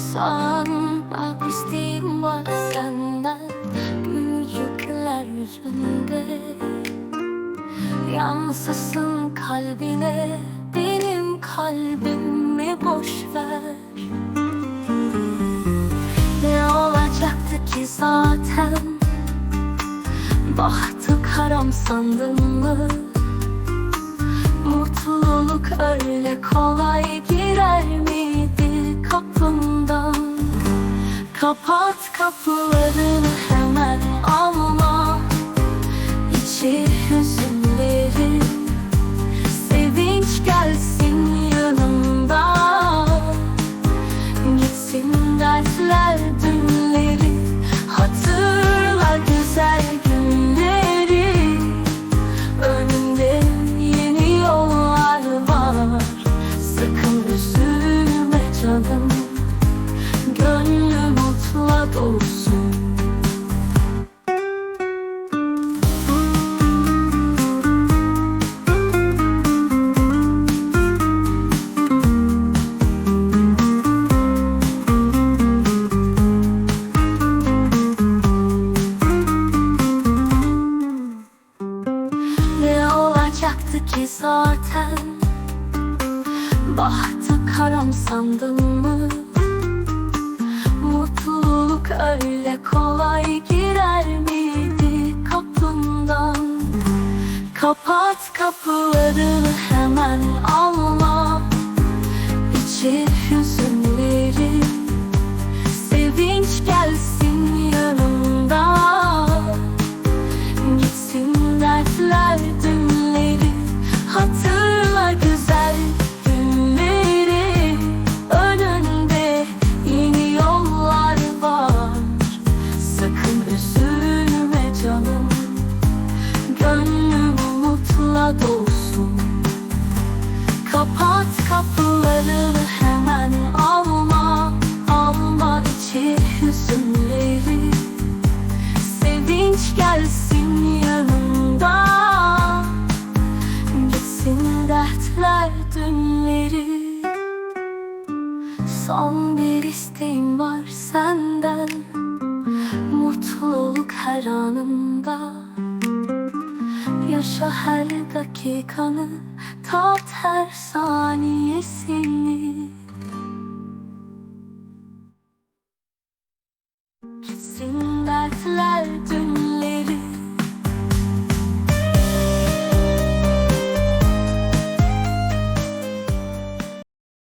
Sanmak isteğim var senden Büyücükler yüzünde. Yansısın kalbine Benim kalbimi boş ver. Ne olacaktı ki zaten? Bahtı karam sandın mı? Mutluluk öyle kolay girer miydi kapımdan Kapat kapılarını hemen alma İçi hüzünleri olacaktı ki zaten. Bahtı karam sandın mı? Mutluluk öyle kolay girer miydi kapımdan Kapat kapılarını hemen alma dolsun Kapat kapılarını hemen alma Alma içi hüzünleri. Sevinç gelsin yanımda Gitsin dertler dünleri. Son bir isteğim var senden Mutluluk her anında Yaşa her dakikanı Tat her saniyesini. Gitsin dertler